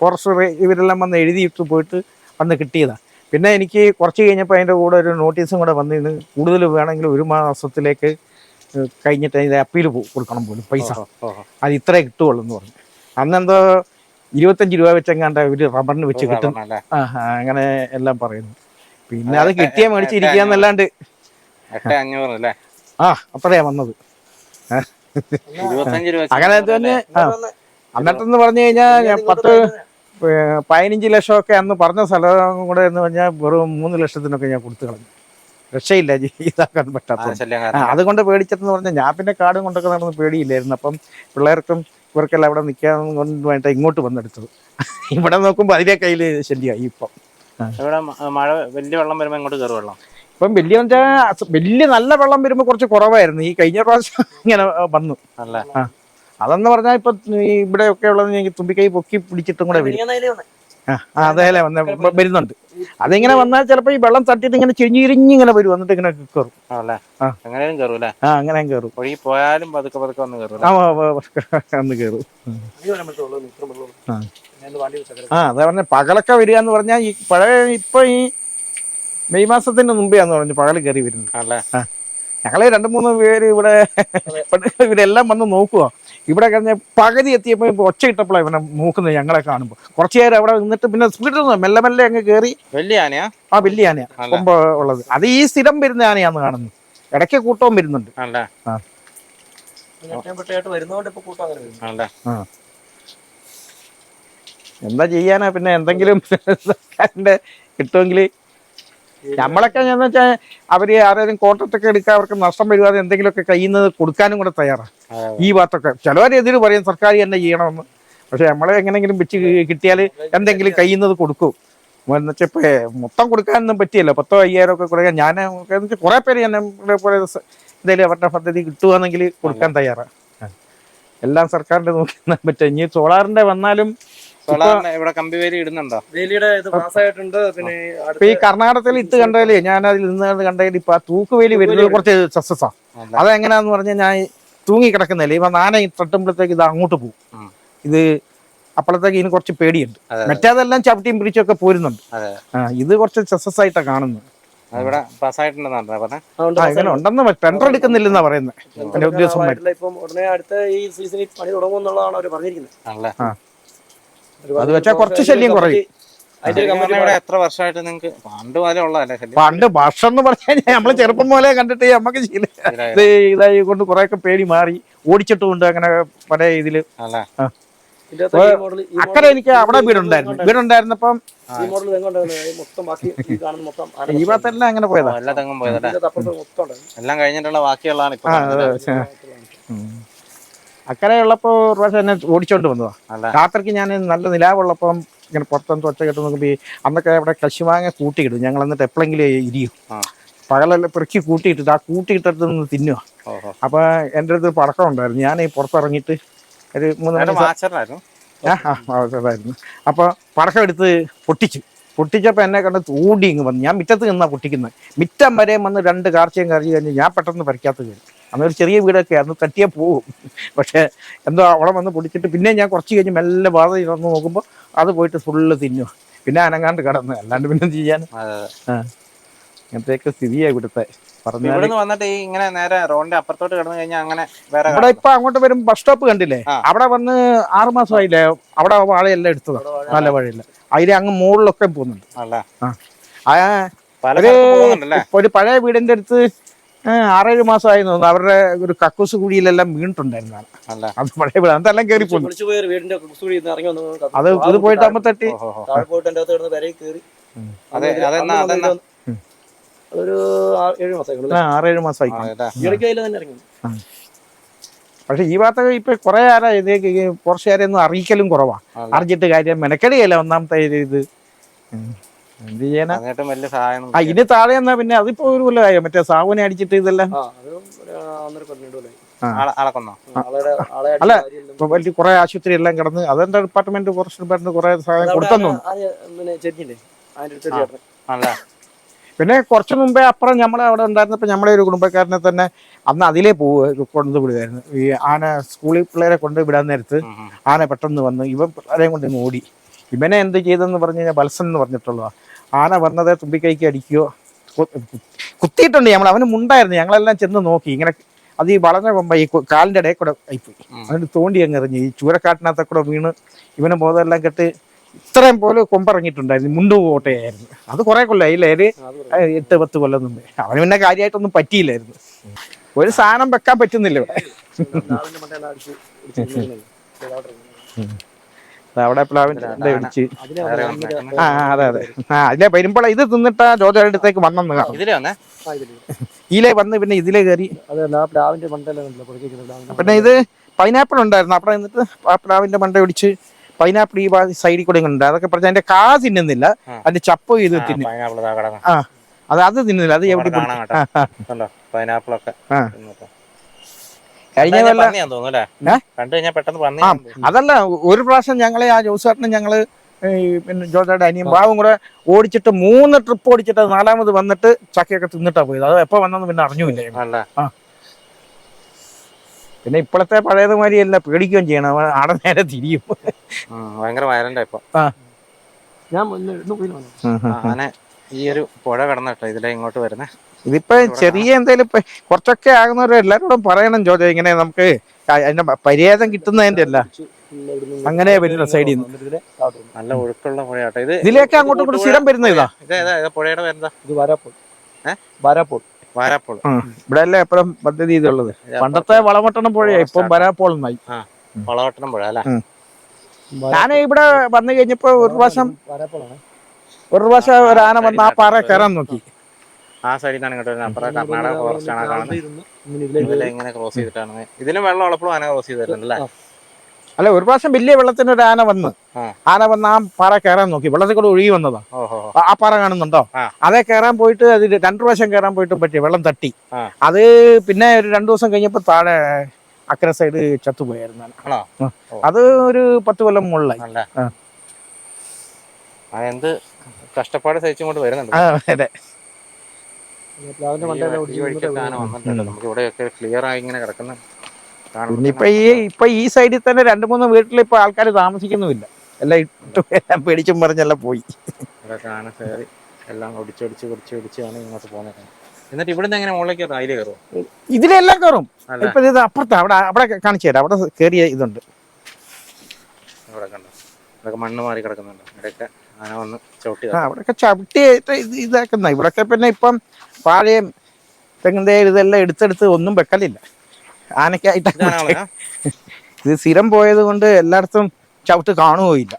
ഫോറസ്റ്റ് ഇവരെല്ലാം വന്ന് എഴുതിയിട്ട് പോയിട്ട് വന്ന് കിട്ടിയതാ. പിന്നെ എനിക്ക് കുറച്ച് കഴിഞ്ഞപ്പോൾ അതിന്റെ കൂടെ ഒരു നോട്ടീസും കൂടെ വന്നിരുന്നു കൂടുതൽ വേണമെങ്കിൽ ഒരു മാസത്തിലേക്ക് കഴിഞ്ഞിട്ട് അതിന്റെ അപ്പീൽ കൊടുക്കണം പോലും പൈസ. അത് ഇത്രേ കിട്ടുകയുള്ളൂ എന്ന് പറഞ്ഞു. അന്നെന്തോ ഇരുപത്തഞ്ച് രൂപ വെച്ചെങ്ങാണ്ട് ഒരു റബ്ബറിന് വെച്ച് കിട്ടും. ആ അങ്ങനെ എല്ലാം പറയുന്നു. പിന്നെ അത് കിട്ടിയാൽ മേടിച്ചിരിക്കാന്നല്ലാണ്ട്. ആ അത്രയാ വന്നത്. അങ്ങനെ തന്നെ അന്നത്തെ പറഞ്ഞു കഴിഞ്ഞാൽ ഞാൻ പത്ത് പതിനഞ്ച് ലക്ഷമൊക്കെ അന്ന് പറഞ്ഞ സ്ഥലം കൂടെ എന്ന് പറഞ്ഞാൽ വെറും മൂന്ന് ലക്ഷത്തിനൊക്കെ ഞാൻ കൊടുത്തു കളഞ്ഞു. രക്ഷയില്ല ഇതാക്കാൻ പറ്റാത്ത അതുകൊണ്ട് പേടിച്ചെന്ന് പറഞ്ഞാൽ ഞാൻ പിന്നെ കാടും കൊണ്ടൊക്കെ നടന്ന് പേടിയില്ലായിരുന്നു. അപ്പം പിള്ളേർക്കും ഇവർക്കെല്ലാം അവിടെ നിൽക്കാൻ കൊണ്ട് വേണ്ട ഇങ്ങോട്ട് വന്നെടുത്തത്. ഇവിടെ നോക്കുമ്പോൾ അതിന്റെ കയ്യിൽ ശല്യമായി ഇപ്പം. ഇവിടെ മഴ വലിയ വെള്ളം വരുമ്പോൾ ഇങ്ങോട്ട് കയറി വെള്ളം? ഇപ്പം വലിയ വലിയ നല്ല വെള്ളം വരുമ്പോൾ കുറച്ച് കുറവായിരുന്നു. ഈ കഴിഞ്ഞ പ്രാവശ്യം ഇങ്ങനെ വന്നു. അല്ലേ? അതെന്ന് പറഞ്ഞാൽ ഇപ്പൊ ഇവിടെ ഇവിടെയൊക്കെ ഉള്ളത് തുമ്പിക്കൈ പൊക്കി പിടിച്ചിട്ടും കൂടെ വരും. ആ, അതേലെ വരുന്നുണ്ട്. അതിങ്ങനെ വന്നാൽ ചിലപ്പോൾ ഈ വെള്ളം തട്ടിയിട്ട് ഇങ്ങനെ ചെഞ്ഞിരിഞ്ഞ് ഇങ്ങനെ വരും എന്നിട്ട് ഇങ്ങനെ കയറും. എങ്ങനെയും കയറും അല്ലേ? ആ അങ്ങനെ കയറും. ഒഴുകി പോയാലും പതുക്കെ പതുക്കെ വന്ന് കയറും ആ കയറും. അതാ പറഞ്ഞ പകലൊക്കെ വരിക എന്ന് പറഞ്ഞാൽ ഈ പഴയ ഇപ്പൊ ഈ മെയ് മാസത്തിന് മുമ്പെയാന്ന് പറഞ്ഞു പകൽ കയറി വരുന്നത്. അല്ലേ ഞങ്ങൾ രണ്ട് മൂന്ന് പേര് ഇവിടെ ഇവരെല്ലാം വന്ന് നോക്കുക ഇവിടെ കഴിഞ്ഞ പകുതി എത്തിയപ്പോൾ ഇപ്പോൾ ഒച്ച ഇട്ടപ്പോഴാണ് ഇവനെ നോക്കുന്നത് ഞങ്ങളെ കാണുമ്പോൾ കുറച്ചു നേരം അവിടെ നിന്നിട്ട് പിന്നെ സ്പീഡിൽ മെല്ലെ മെല്ലെ അങ്ങ് കയറി വലിയ ആനയാ? ആ വലിയ ആനയാ. കൊമ്പ ഉള്ളത്. അത് ഈ സ്ഥിരം വരുന്ന ആനയാന്ന് കാണുന്നത് ഇടയ്ക്ക് കൂട്ടവും വരുന്നുണ്ട്. എന്താ ചെയ്യാനാ? പിന്നെ എന്തെങ്കിലും കിട്ടുമെങ്കിൽ നമ്മളൊക്കെ എന്താ വെച്ചാൽ അവർ ആരെങ്കിലും കോട്ടത്തൊക്കെ എടുക്കാൻ അവർക്ക് നഷ്ടം വരുവാതെ എന്തെങ്കിലുമൊക്കെ കയ്യിൽ നിന്ന് കൊടുക്കാനും കൂടെ തയ്യാറാണ് ഈ ഭാഗത്തൊക്കെ. ചിലവർ എതിര് പറയും സർക്കാർ തന്നെ ചെയ്യണമെന്ന്. പക്ഷെ നമ്മളെ എങ്ങനെങ്കിലും വെച്ച് കിട്ടിയാൽ എന്തെങ്കിലും കയ്യിൽ നിന്ന് കൊടുക്കും. എന്ന് വെച്ചാൽ ഇപ്പൊ മൊത്തം കൊടുക്കാനൊന്നും പറ്റിയല്ലോ. പത്തോ അയ്യായിരം ഒക്കെ കൊടുക്കാൻ ഞാൻ കുറെ പേര് ഞാൻ പോലെ എന്തെങ്കിലും അവരുടെ പദ്ധതി കിട്ടുകയാണെങ്കിൽ കൊടുക്കാൻ തയ്യാറാണ് എല്ലാം സർക്കാരിന്റെ നോക്കി പറ്റും ഇനി സോളാറിന്റെ വന്നാലും സോളാറിന് ഇവിടെ കമ്പി വേലി ഇടുന്നുണ്ടോ? വേലിയുടെ ഇത് പാസ്സായിട്ടുണ്ട് പിന്നെ ഇപ്പൊ ഈ കർണാടകത്തിൽ ഇട്ട് കണ്ടാലേ ഞാൻ അതിൽ നിന്ന് കണ്ടതിൽ ഇപ്പൊ ആ തൂക്കുവേലി വരുന്നത് കുറച്ച് സക്സസ് ആ. അതെങ്ങനെയാന്ന് പറഞ്ഞാൽ ഞാൻ തൂങ്ങി കിടക്കുന്നില്ലേ ഇപ്പൊ നാന തട്ടുമ്പോഴത്തേക്ക് ഇത് അങ്ങോട്ട് പോകും. ഇത് അപ്പോഴത്തേക്ക് ഇതിന് കുറച്ച് പേടിയുണ്ട്. മറ്റേതെല്ലാം ചവിട്ടിയും പിടിച്ചൊക്കെ പോരുന്നുണ്ട്. അതെ. ഇത് കുറച്ച് സക്സസ് ആയിട്ടാണ് കാണുന്നത് ആ ഇങ്ങനെ ഉണ്ടെന്ന് ടെൻഡർ എടുക്കുന്നില്ലെന്നാ പറയുന്നത്. ഉദ്യോഗസ്ഥന്മാർ ഇപ്പം ഉടനെ അടുത്ത ഈ സീസണിൽ പണി തുടങ്ങുമെന്നുള്ളതാണ് അവർ പറഞ്ഞിരിക്കുന്നത്. അത് വെച്ചാൽ കുറച്ച് ശല്യം കുറയും. ഇവിടെ എത്ര വർഷമായിട്ട് നിങ്ങൾക്ക് പണ്ട് പോലെ ഉള്ളതല്ലേ ശല്യം? പണ്ട് വർഷം എന്ന് പറഞ്ഞാൽ നമ്മൾ ചെറുപ്പം പോലെ കണ്ടിട്ട് നമുക്ക് ശീലം ശരിയായോ? ഇത് ഇതായി കൊണ്ട് കുറെയൊക്കെ പേടി മാറി. ഓടിച്ചിട്ടുമുണ്ട് അങ്ങനെ പല ഇതിൽ. അക്കരെ എനിക്ക് അവിടെ വീടുണ്ടായിരുന്നു. വീടുണ്ടായിരുന്നപ്പം ഈ തന്നെ ഭാഗത്തെല്ലാം അങ്ങനെ പോയതാ. എല്ലാം കഴിഞ്ഞിട്ടുള്ള ബാക്കിയുള്ളതാണ് അക്കരെ ഉള്ളപ്പോ ഒരു പ്രാവശ്യം എന്നെ ഓടിച്ചോണ്ട് വന്നു രാത്രിക്ക് ഞാൻ നല്ല നിലാവുള്ളപ്പം ഇങ്ങനെ പുറത്തൊന്ന് ഒച്ച കേട്ട് നോക്കുമ്പോൾ ഈ അന്നൊക്കെ അവിടെ കശുമാങ്ങ കൂട്ടിയിടും. ഞങ്ങൾ എന്നിട്ട് എപ്പോഴെങ്കിലും ഇരിയും. പകലെല്ലാം പെറുക്കി കൂട്ടിയിട്ടിട്ട് ആ കൂട്ടിയിട്ടടുത്ത് നിന്ന് തിന്നുക ഓഹോ. അപ്പൊ എന്റെ അടുത്ത് പടക്കം ഉണ്ടായിരുന്നു. ഞാൻ ഈ പുറത്തിറങ്ങിയിട്ട് ഒരു മൂന്ന് മണി അപ്പൊ ആ അതായിരുന്നു അപ്പോൾ പടക്കം എടുത്ത് പൊട്ടിച്ചു. പൊട്ടിച്ചപ്പോൾ എന്നെ കണ്ട് തൂണ്ടി ഇങ്ങ് വന്നു. ഞാൻ മിറ്റത്ത് നിന്നാ പൊട്ടിക്കുന്നത്. മിറ്റം വരെ വന്ന് രണ്ട് കാർച്ചയും കറിച്ച് കഴിഞ്ഞ് ഞാൻ പെട്ടെന്ന് പരിക്കാത്ത കയറി. അന്നൊരു ചെറിയ വീടൊക്കെ അന്ന് തട്ടിയാൽ പോകും പക്ഷേ എന്തോ അവിടെ വന്ന് പൊടിച്ചിട്ട് പിന്നെ ഞാൻ കുറച്ച് കഴിഞ്ഞ് മെല്ലെ ബാധ ഇറന്ന് നോക്കുമ്പോൾ അത് പോയിട്ട് ഫുള്ള് തിന്നു. പിന്നെ അനങ്ങാണ്ട് കിടന്ന്. അല്ലാണ്ട് പിന്നെ ചെയ്യാൻ? ഇങ്ങനത്തെയൊക്കെ സ്ഥിതിയായി ഇവിടുത്തെ ഇവിടുന്ന് വന്നിട്ട് ഇങ്ങനെ നേരെ റോഡിന്റെ അപ്പുറത്തോട്ട് കിടന്നു കഴിഞ്ഞാൽ അങ്ങനെ വേറെ ഇവിടെ ഇപ്പൊ അങ്ങോട്ട് വരും ബസ് സ്റ്റോപ്പ് കണ്ടില്ലേ? അവിടെ വന്ന് ആറ് മാസമായില്ലേ അവിടെ വാഴയെല്ലാം എടുത്തത്. നല്ല വാഴയില്ല അതിലെ അങ്ങ് മുകളിലൊക്കെ പോകുന്നുണ്ട്. ഒരു പഴയ വീടിന്റെ അടുത്ത് ആറേഴ് മാസമായി തോന്നുന്നു. അവരുടെ ഒരു കക്കൂസ് കുഴിയിലെല്ലാം വീണിട്ടുണ്ടായിരുന്നാണ് അത് പഴയ വീട്. അതെല്ലാം കയറി പോയി വിളിച്ചു പോയി ഒരു വീടിന്റെ കുസൂടി ഇറങ്ങി വന്നു. അത് ഇത് പോയിട്ട് അമ്മ തട്ടി അതെ ആറേഴ് മാസമായി. പക്ഷെ ഈ വാർത്തകൾ ഇപ്പൊ കുറെ ആരാ ഇത് കുറച്ചുകാരെയൊന്നും അറിയിക്കലും കുറവാ. അറിഞ്ഞിട്ട് കാര്യം മെനക്കെടിയല്ല ഒന്നാമത്തെ ഇത്. എന്ത് ചെയ്യാനാ? വലിയ സഹായം ആ ഇനി താഴെ എന്നാ പിന്നെ അതിപ്പോ ഒരു കൊല്ലമായോ മറ്റേ സാവനെ അടിച്ചിട്ട് ഇതെല്ലാം? ആ അത് ഒരു ഒന്നര കൊല്ലം അളക്കുന്നോ ആളെ ആളെ അല്ല. ഇപ്പൊ വലിയ കുറെ ആശുപത്രി എല്ലാം കിടന്ന് അതെന്റെ ഡിപ്പാർട്ട്മെന്റ് ഫോറസ്റ്റ് ഡിപ്പാർട്ട്മെന്റ് കുറെ സഹായം കൊടുത്തെന്നു പിന്നെ ചെരിഞ്ഞില്ലേ? അതിന്റെ അടുത്ത് ചേട്ടൻ. അല്ല പിന്നെ കുറച്ച് മുമ്പേ അപ്പുറം നമ്മളെ അവിടെ ഉണ്ടായിരുന്നപ്പോൾ നമ്മളെ ഒരു കുടുംബക്കാരനെ തന്നെ അന്ന് അതിലേ പോവുക കൊണ്ടു വിടുമായിരുന്നു ഈ ആന സ്കൂളിൽ പിള്ളേരെ കൊണ്ട് വിടാൻ നേരത്ത് ഉം, ഉം. ആന പെട്ടെന്ന് വന്ന് ഇവൻ പിള്ളേരെയും കൊണ്ട് ഇങ്ങ് ഓടി. ഇവനെ എന്ത് ചെയ്തെന്ന് പറഞ്ഞു കഴിഞ്ഞാൽ ബത്സൻ എന്ന് പറഞ്ഞിട്ടുള്ളതാ. ആന വന്നത് തുമ്പിക്കൈക്ക് അടിക്കുകയോ കുത്തിയിട്ടുണ്ട് ഞങ്ങൾ. അവന് മുണ്ടായിരുന്നു. ഞങ്ങളെല്ലാം ചെന്ന് നോക്കി. ഇങ്ങനെ അത് ഈ വളഞ്ഞ കൊമ്പ ഈ കാലിന്റെ ഇടയിൽ കൂടെ ആയിപ്പോയി. ഉം. അവന് തോണ്ടി അങ്ങ് എറിഞ്ഞു. ഈ ചൂരക്കാട്ടിനകത്തൊക്കെ കൂടെ വീണ് ഇവനെ ബോധമെല്ലാം കെട്ട് ഇത്രയും പോലെ കൊമ്പിറങ്ങിയിട്ടുണ്ടായിരുന്നു. മുണ്ടു കോട്ടയായിരുന്നു. അത് കുറെ കൊല്ലം ഒരു എട്ട് പത്ത് കൊല്ലം മുമ്പ്. അവന് പിന്നെ കാര്യമായിട്ടൊന്നും പറ്റിയില്ലായിരുന്നു. ഒരു സാധനം വെക്കാൻ പറ്റുന്നില്ല ഇവിടെ. അവിടെ പ്ലാവിന്റെ ഇടിച്ച് അതിലെ. ആ അതെ അതെ. ആ ഇതിലെ വരുമ്പോൾ ഇത് തിന്നിട്ടാ ജോജയുടെ അടുത്തേക്ക് വന്നെന്ന് കാണാം. ഇതിലേ വന്നേ? ആ, ഇതിലെ വന്ന്. പിന്നെ ഇതിലെ കയറി. പിന്നെ ഇത് പൈനാപ്പിൾ ഉണ്ടായിരുന്നു. അവിടെ നിന്നിട്ട് ആ പ്ലാവിന്റെ മണ്ട ഒടിച്ച് പൈനാപ്പിൾ ഈ സൈഡിൽ കൂടെ ഉണ്ട് അതൊക്കെ പറഞ്ഞാൽ അതിന്റെ കാ തിന്നുന്നില്ല. അതിന്റെ ചപ്പ് ഇത് തിന്നു. ആ അത് അത് തിന്നുന്നില്ല. അത് എവിടെ കാണാൻ കേട്ടോ കണ്ടോ പൈനാപ്പിൾ ഒക്കെ ആ. തിന്നിട്ട്. കഴിഞ്ഞ കൊല്ലം? അല്ലേ? ആ അതല്ല ഒരു പ്രാവശ്യം ഞങ്ങളെ ആ ജോസേട്ടനും ഞങ്ങൾ ഈ പിന്നെ ജോസേട്ടൻ അനിയും ബാവും കൂടെ ഓടിച്ചിട്ട് മൂന്ന് ട്രിപ്പ് ഓടിച്ചിട്ട് നാലാമത് വന്നിട്ട് ചക്കയൊക്കെ തിന്നിട്ടാ പോയത്. അത് എപ്പോ വന്നെന്ന് പിന്നെ അറിഞ്ഞില്ല. അല്ല. പിന്നെ ഇപ്പോഴത്തെ പഴയത് മാതിരിയല്ല പേടിക്കുകയും ചെയ്യണം. ആടെ നേരെ തിരിയും. ഭയങ്കര വയലന്റ് ഇപ്പൊ ഞാൻ ഈ ഒരു പുഴ കടന്നിട്ടോ ഇതിലെ ഇങ്ങോട്ട് വരുന്നേ. ഇതിപ്പോ ചെറിയ എന്തേലും ഇപ്പൊ കുറച്ചൊക്കെ ആകുന്നവരും എല്ലാരോടും പറയണം ജോജോ ഇങ്ങനെ നമുക്ക് അതിന്റെ പരിഹാരം കിട്ടുന്നതിന്റെ അല്ല. അങ്ങനെ വരുന്ന സൈഡിൽ നിന്ന്. നല്ല ഒഴുക്കുള്ള പുഴയാട്ടോ. ഇത് ഇതിലേക്ക് അങ്ങോട്ടും ഇങ്ങോട്ടും സ്ഥിരം വരുന്ന ഇതാ ഇത് ഏതാ ഇത് പുഴയുടെ വരുന്നതാ ഇത് വരാപ്പോൾ വരാപ്പോൾ വരാപ്പോൾ വാരാപ്പോൾ ഇവിടെ അല്ലേ എപ്പോഴും പദ്ധതി ഇതുള്ളത്? പണ്ടത്തെ വളവട്ടണം പുഴയാ ഇപ്പം വരാപ്പോളെന്നായി വളവട്ടണം പുഴ അല്ലേ? ഞാൻ ഇവിടെ വന്നു കഴിഞ്ഞപ്പോ ഒരു പ്രാവശ്യം വാരാപ്പോളാണ് ഒരു പ്രാവശ്യം ഒരു ആന വന്ന് ആ പാറ കയറാൻ നോക്കി. ആ സൈഡിൽ നിന്നാണ് ഇങ്ങോട്ട് വരുന്നത്. അപ്പുറം കർണാടക ഫോറസ്റ്റ് ആണ് കാണുന്നത്. ഇങ്ങനെ ഇതിലേക്ക് ഇതിലെ ഇങ്ങനെ ക്രോസ് ചെയ്തിട്ടാണ് ഇതിലും വെള്ളം ഉള്ളപ്പോഴും ആന ക്രോസ് ചെയ്തിട്ടുണ്ട് അല്ലേ? അല്ല ഒരു പ്രാവശ്യം വലിയ വെള്ളത്തിന് ഒരു ആന വന്ന്. ആന വന്ന് ആ പാറ കയറാൻ നോക്കി. വെള്ളത്തിൽ കൂടെ ഒഴുകി വന്നതാ. ആ- പാറ കാണുന്നുണ്ടോ? അതേ കയറാൻ പോയിട്ട് അത് രണ്ടു പ്രാവശ്യം കയറാൻ പോയിട്ട് പറ്റി വെള്ളം തട്ടി. അത് പിന്നെ ഒരു രണ്ടു ദിവസം കഴിഞ്ഞപ്പോ താഴെ അക്കര സൈഡ് ചത്തുപോയായിരുന്നു അത് ഒരു പത്ത് കൊല്ലം മുകളിലായി. എന്ത് കഷ്ടപ്പാട് സഹിച്ചുകൊണ്ട് വരുന്നുണ്ട്. അതെ. പ്ലാവിന്റെ മണ്ടയിലെ നമുക്ക് ഇവിടെയൊക്കെ ക്ലിയർ ആയി ഇങ്ങനെ കിടക്കുന്ന കാണുമ്പോൾ പിന്നെ ഇപ്പൊ ഈ ഇപ്പൊ ഈ സൈഡിൽ തന്നെ രണ്ട് മൂന്ന് വീട്ടിൽ ഇപ്പൊ ആൾക്കാർ താമസിക്കുന്നുമില്ല. എല്ലാം ഇട്ടു എല്ലാം പേടിച്ചും പറഞ്ഞെല്ലാം പോയി. കയറി എല്ലാം ഒടിച്ചൊടിച്ച് ഒടിച്ച് ഒടിച്ചാണ് ഇങ്ങോട്ട് പോകുന്നത്. എന്നിട്ട് ഇവിടുന്ന് എങ്ങനെ മുകളിലേക്ക് കയറും അതിലേ കയറുമോ ഇതിലെല്ലാം കയറും. ഇപ്പൊ ഇത് അപ്പുറത്താ. അവിടെ അവിടെ കാണിച്ചു തരാം. അവിടെ കയറിയ ഇതുണ്ട്. ഇവിടെ കണ്ടോ? ഇതൊക്കെ മണ്ണ് മാറി കിടക്കുന്നുണ്ട്. ഇവിടെയൊക്കെ ആന വന്ന് ചവിട്ടി ആ അവിടെയൊക്കെ ചവിട്ടി ഇതാക്കുന്ന. ഇവിടൊക്കെ പിന്നെ ഇപ്പം വാഴയും തെങ്ങിന്റെ ഇതെല്ലാം എടുത്തെടുത്ത് ഒന്നും വെക്കലില്ല. ആനയ്ക്കായിട്ടൊക്കെ ഇതാണ് ആൾ, ആ? ഇത് സ്ഥിരം പോയത് കൊണ്ട് എല്ലായിടത്തും ചവിട്ട് കാണുകയില്ല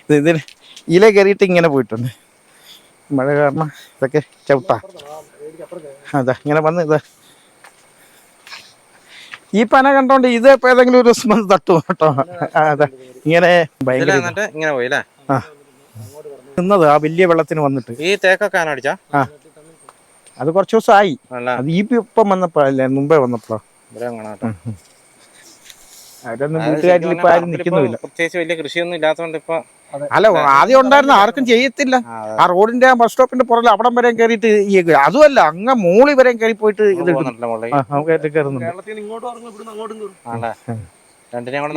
ഇത് ഇതിന് ഇല കയറിയിട്ട് ഇങ്ങനെ പോയിട്ടുണ്ട്. മഴ കാരണം ഇതൊക്കെ ചവിട്ടാ. അതാ ഇങ്ങനെ വന്ന് ഇത്. ഈ പന കണ്ടോണ്ട് ഇത് ഇപ്പൊ ഏതെങ്കിലും ഒരു ദിവസം വന്ന് തട്ടും കേട്ടോ? അതെ ഇങ്ങനെ ഭയങ്കര. ഇങ്ങനെ പോയി നിന്നത് ആ വലിയ വെള്ളത്തിന് വന്നിട്ട്. ഈ തേക്കൊക്കെ ആ. അത് കുറച്ച് ദിവസമായി. ആയി അത് ഈ ഇപ്പം വന്നപ്പോഴല്ലേ മുമ്പേ വന്നപ്പോ ഇവിടെ കാണാം കേട്ടോ. അവരൊന്നും വീട്ടുകാരിൽ ഇപ്പൊ ആരും പറമ്പിലിപ്പോ പ്രത്യേകിച്ച് വലിയ കൃഷിയൊന്നും ഇല്ലാത്തതുകൊണ്ട് ഇപ്പൊ അല്ല ആദ്യം ഉണ്ടായിരുന്ന ആർക്കും ചെയ്യത്തില്ല. ആ, റോഡിന്റെ ആ ബസ് സ്റ്റോപ്പിന്റെ പുറകിൽ അവിടം വരെയും കയറിയിട്ട് ഈ അതുമല്ല അങ്ങ് മൂളി വരെയും കയറി പോയിട്ട് ഇത് കേരളത്തിൽ ഇങ്ങോട്ട് ഇറങ്ങും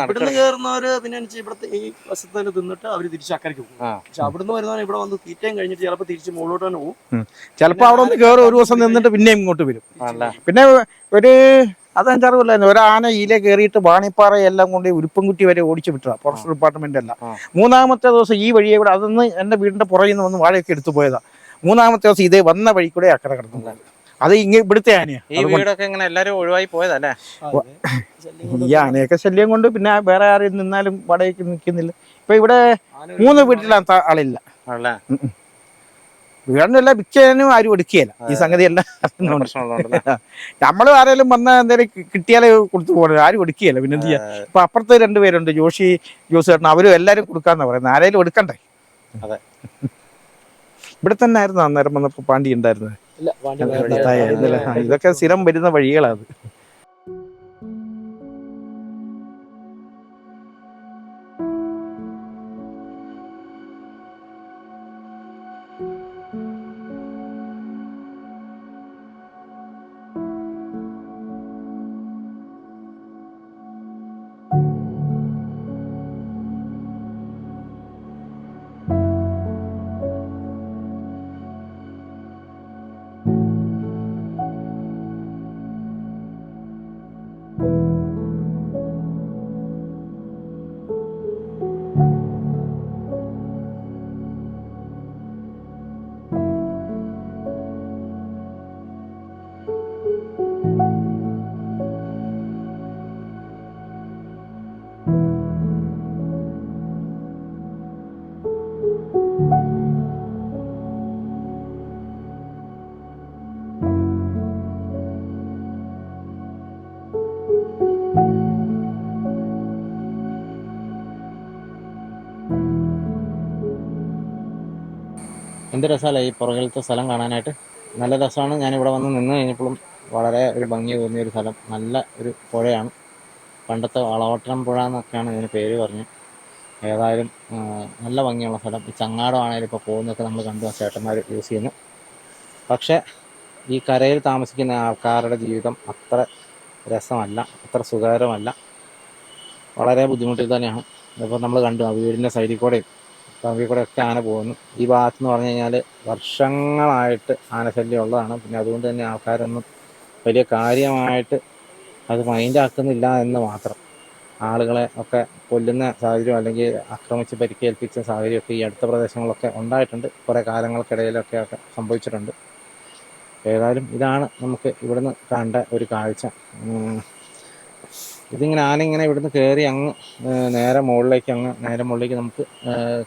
ഇവിടുന്ന് കയറുന്നവര് പിന്നെ ഇവിടുത്തെ ഈ വശത്ത് തന്നെ തിന്നിട്ട് അവർ തിരിച്ച് അക്കരയ്ക്ക് പോകും. പക്ഷെ അവിടുന്ന് വരുന്നവർ ഇവിടെ വന്ന് തീറ്റയും കഴിഞ്ഞിട്ട് ചിലപ്പോൾ തിരിച്ച് മുകളിലോട്ട് തന്നെ പോകും. ചിലപ്പോ അവിടെ ഒന്ന് കയറും ഒരു ദിവസം നിന്നിട്ട് പിന്നെയും ഇങ്ങോട്ട് വരും. പിന്നെ ഒരു അതഞ്ചറിവില്ലായിരുന്നു ഒരു ആന ഈല കയറിയിട്ട് വാണിപ്പാറ എല്ലാം കൊണ്ട് ഉരുപ്പൻകുട്ടി വരെ ഓടിച്ചു വിട്ടതാ. ഫോറസ്റ്റ് ഡിപ്പാർട്ട്മെന്റ് അല്ല. മൂന്നാമത്തെ ദിവസം ഈ വഴിയെ കൂടെ അതൊന്ന് എന്റെ വീടിന്റെ പുറകിൽ നിന്ന് വന്ന് വാഴയൊക്കെ എടുത്തു പോയതാ. മൂന്നാമത്തെ ദിവസം ഇതേ വന്ന വഴി കൂടെ അക്കര കിടന്നു. അത് ഇങ്ങ ഇവിടുത്തെ ആനയാണ് ഈ വീടൊക്കെ ഇങ്ങനെ എല്ലാരും ഒഴിവായി പോയതല്ലേ? ഈ ആനയൊക്കെ ശല്യം കൊണ്ട് പിന്നെ വേറെ ആരും നിന്നാലും വടയേക്ക് നിൽക്കുന്നില്ല. ഇപ്പൊ ഇവിടെ മൂന്ന് വീട്ടിലാണ് ത- ആളില്ല. ആണല്ലേ? വീടിനല്ല വിൽക്കാനും ആരും എടുക്കുകയില്ല. ഈ സംഗതി എല്ലാം പ്രശ്നമുള്ളതുകൊണ്ടല്ലേ? നമ്മൾ ആരെങ്കിലും വന്ന എന്തെങ്കിലും കി- കിട്ടിയാലേ കൊടുത്തു പോകണം. ആരും എടുക്കുകയില്ല. പിന്നെ എന്ത് ചെയ്യാ? ഇപ്പൊ അപ്പുറത്ത് രണ്ടുപേരുണ്ട് ജോഷി ജോസ് ചേട്ടൻ അവരും എല്ലാരും കൊടുക്കാന്നാ പറയുന്നത്. ആരെങ്കിലും എടുക്കണ്ടേ? അതെ. ഇവിടെ തന്നെ ആയിരുന്നു അന്നേരം വന്നപ്പോ പാണ്ടി ഉണ്ടായിരുന്നത്. ഇതൊക്കെ സ്ഥിരം വരുന്ന വഴികളാണ് എന്ത് ഈ പുറകിലത്തെ സ്ഥലം കാണാനായിട്ട് നല്ല രസമാണ്. ഞാൻ ഇവിടെ വന്ന് നിന്ന് കഴിഞ്ഞപ്പോഴും വളരെ ഒരു ഭംഗി തോന്നിയ ഒരു സ്ഥലം. നല്ല ഒരു പുഴയാണ്. പണ്ടത്തെ വളവട്ടം പുഴ എന്നൊക്കെയാണ് ഇതിന് പേര് പറഞ്ഞ് ഏതായാലും നല്ല ഭംഗിയുള്ള സ്ഥലം. ഈ ചങ്ങാടം ആണെങ്കിലും ഇപ്പോൾ പോകുന്നതൊക്കെ നമ്മൾ കണ്ടു ആ ചേട്ടന്മാർ യൂസ് ചെയ്യുന്നു. പക്ഷേ ഈ കരയിൽ താമസിക്കുന്ന ആൾക്കാരുടെ ജീവിതം അത്ര രസമല്ല അത്ര സുഖകരമല്ല. വളരെ ബുദ്ധിമുട്ടിൽ തന്നെയാണ്. ഇപ്പോൾ നമ്മൾ കണ്ടു ആ വീടിന്റെ സൈഡിൽ കൂടെയും പറമ്പിൽ ഒക്കെ ആന പോകുന്നു. ഈ ഭാഗത്ത് എന്ന് പറഞ്ഞു കഴിഞ്ഞാൽ വർഷങ്ങളായിട്ട് ആനശല്യം ഉള്ളതാണ് പിന്നെ അതുകൊണ്ട് തന്നെ ആൾക്കാരൊന്നും വലിയ കാര്യമായിട്ട് അത് മൈൻഡാക്കുന്നില്ല എന്ന് മാത്രം. ആളുകളെ ഒക്കെ കൊല്ലുന്ന സാഹചര്യം അല്ലെങ്കിൽ ആക്രമിച്ച് പരിക്കേൽപ്പിച്ച സാഹചര്യമൊക്കെ ഈ അടുത്ത പ്രദേശങ്ങളിലൊക്കെ ഉണ്ടായിട്ടുണ്ട്. കുറേ കാലങ്ങൾക്കിടയിലൊക്കെ ഒക്കെ സംഭവിച്ചിട്ടുണ്ട്. ഏതായാലും ഇതാണ് നമുക്ക് ഇവിടുന്ന് കണ്ട ഒരു കാഴ്ച. ഇതിങ്ങനെ ആന ഇങ്ങനെ ഇവിടുന്ന് കയറി അങ്ങ് നേരെ മുകളിലേക്ക് അങ്ങ് നേരെ മുകളിലേക്ക് നമുക്ക്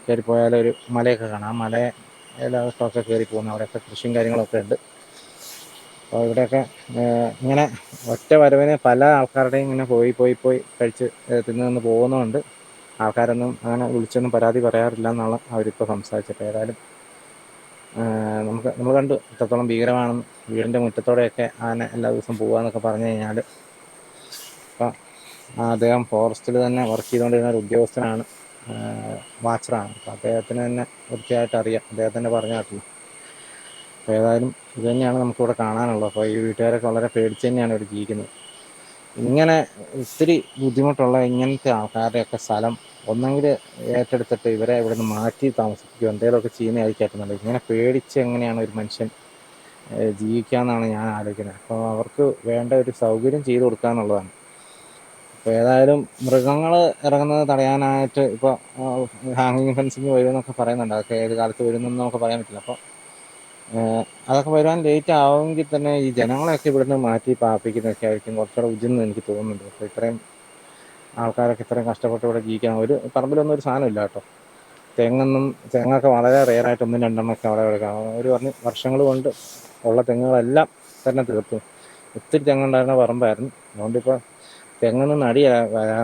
കയറി ഒരു മലയൊക്കെ കാണാം. ആ മലയിലൊക്കെ കയറി പോകുന്ന അവിടെയൊക്കെ കൃഷിയും കാര്യങ്ങളൊക്കെ ഉണ്ട്. അപ്പോൾ ഇവിടെയൊക്കെ ഇങ്ങനെ ഒറ്റ വരവിന് പല ആൾക്കാരുടെയും ഇങ്ങനെ പോയി പോയി പോയി കഴിച്ച് തിന്നു നിന്ന് പോകുന്നതുകൊണ്ട് ആൾക്കാരൊന്നും അങ്ങനെ വിളിച്ചൊന്നും പരാതി പറയാറില്ല എന്നാണ് അവരിപ്പോൾ സംസാരിച്ചിട്ട് ഏതായാലും നമുക്ക് നമ്മൾ കണ്ടു എത്രത്തോളം ഭീകരമാണെന്ന്. വീടിന്റെ മുറ്റത്തോടെയൊക്കെ ആന എല്ലാ ദിവസവും പോകുക എന്നൊക്കെ പറഞ്ഞു കഴിഞ്ഞാൽ അപ്പം അദ്ദേഹം ഫോറസ്റ്റിൽ തന്നെ വർക്ക് ചെയ്തുകൊണ്ടിരുന്ന ഒരു ഉദ്യോഗസ്ഥനാണ് വാച്ചറാണ്. അപ്പോൾ അദ്ദേഹത്തിന് തന്നെ വൃത്തിയായിട്ട് അറിയാം. തന്നെ കേട്ടില്ല അപ്പോൾ ഏതായാലും ഇത് തന്നെയാണ് നമുക്കിവിടെ കാണാനുള്ളത്. അപ്പോൾ ഈ വീട്ടുകാരൊക്കെ വളരെ പേടിച്ച് തന്നെയാണ് ഇവിടെ ജീവിക്കുന്നത്. ഇങ്ങനെ ഒത്തിരി ബുദ്ധിമുട്ടുള്ള ഇങ്ങനത്തെ ആൾക്കാരുടെയൊക്കെ സ്ഥലം ഒന്നെങ്കിൽ ഏറ്റെടുത്തിട്ട് ഇവരെ ഇവിടെ നിന്ന് മാറ്റി താമസിപ്പിക്കുകയോ എന്തെങ്കിലുമൊക്കെ ചെയ്യുന്നതായിരിക്കും ഏറ്റവും ഇങ്ങനെ പേടിച്ച് എങ്ങനെയാണ് ഒരു മനുഷ്യൻ ജീവിക്കുക എന്നാണ് ഞാൻ ആലോചിക്കുന്നത്. അപ്പോൾ അവർക്ക് വേണ്ട ഒരു സൗകര്യം ചെയ്തു കൊടുക്കുക എന്നുള്ളതാണ് അപ്പോൾ ഏതായാലും മൃഗങ്ങൾ ഇറങ്ങുന്നത് തടയാനായിട്ട് ഇപ്പോൾ ഹാങ്ങിങ് ഫെൻസിങ് വരുമെന്നൊക്കെ പറയുന്നുണ്ട്. അതൊക്കെ ഏത് കാലത്ത് വരുമെന്ന് നമുക്ക് പറയാൻ പറ്റില്ല. അപ്പോൾ അതൊക്കെ വരാൻ ലേറ്റ് ആവുമെങ്കിൽ തന്നെ ഈ ജനങ്ങളെയൊക്കെ ഇവിടുന്ന് മാറ്റി പാർപ്പിക്കുന്നതൊക്കെ ആയിരിക്കും കുറച്ചുകൂടെ ഉചിതെന്ന് എനിക്ക് തോന്നുന്നുണ്ട്. അപ്പോൾ ഇത്രയും ആൾക്കാരൊക്കെ ഇത്രയും കഷ്ടപ്പെട്ട് ഇവിടെ ജീവിക്കാൻ ഒരു പറമ്പിലൊന്നും ഒരു സാധനമില്ല കേട്ടോ. തെങ്ങൊന്നും തെങ്ങൊക്കെ വളരെ റെയറായിട്ട് ഒന്നും രണ്ടെണ്ണമൊക്കെ അവിടെ എടുക്കാം. ഒരു പറഞ്ഞ് വർഷങ്ങൾ കൊണ്ട് ഉള്ള തെങ്ങുകളെല്ലാം തന്നെ തീർത്തു. ഒത്തിരി തെങ്ങുണ്ടായിരുന്ന പറമ്പായിരുന്നു. അതുകൊണ്ടിപ്പോൾ തെങ്ങൊന്നും നടിയ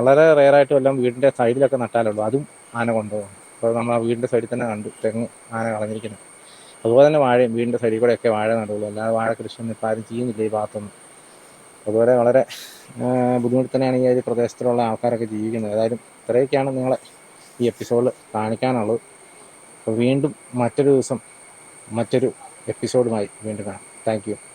വളരെ റെയറായിട്ട് എല്ലാം വീടിന്റെ സൈഡിലൊക്കെ നട്ടാലുള്ളൂ. അതും ആന കൊണ്ടുപോകും. അപ്പോൾ നമ്മൾ ആ വീടിന്റെ സൈഡിൽ തന്നെ കണ്ടു തെങ്ങ് ആന കളഞ്ഞിരിക്കുന്നത്. അതുപോലെ തന്നെ വാഴയും വീടിന്റെ സൈഡിൽ കൂടെയൊക്കെ വാഴ നടുള്ളൂ. അല്ലാതെ വാഴ കൃഷിയൊന്നും ഇപ്പോൾ ആരും ചെയ്യുന്നില്ല ഈ ഭാഗത്തൊന്നും. അതുപോലെ വളരെ ബുദ്ധിമുട്ട് തന്നെയാണ് ഈ ഒരു പ്രദേശത്തുള്ള ആൾക്കാരൊക്കെ ജീവിക്കുന്നത്. ഏതായാലും ഇത്രയൊക്കെയാണ് നിങ്ങളെ ഈ എപ്പിസോഡിൽ കാണിക്കാനുള്ളത്. അപ്പോൾ വീണ്ടും മറ്റൊരു ദിവസം മറ്റൊരു എപ്പിസോഡുമായി വീണ്ടും കാണാം. താങ്ക്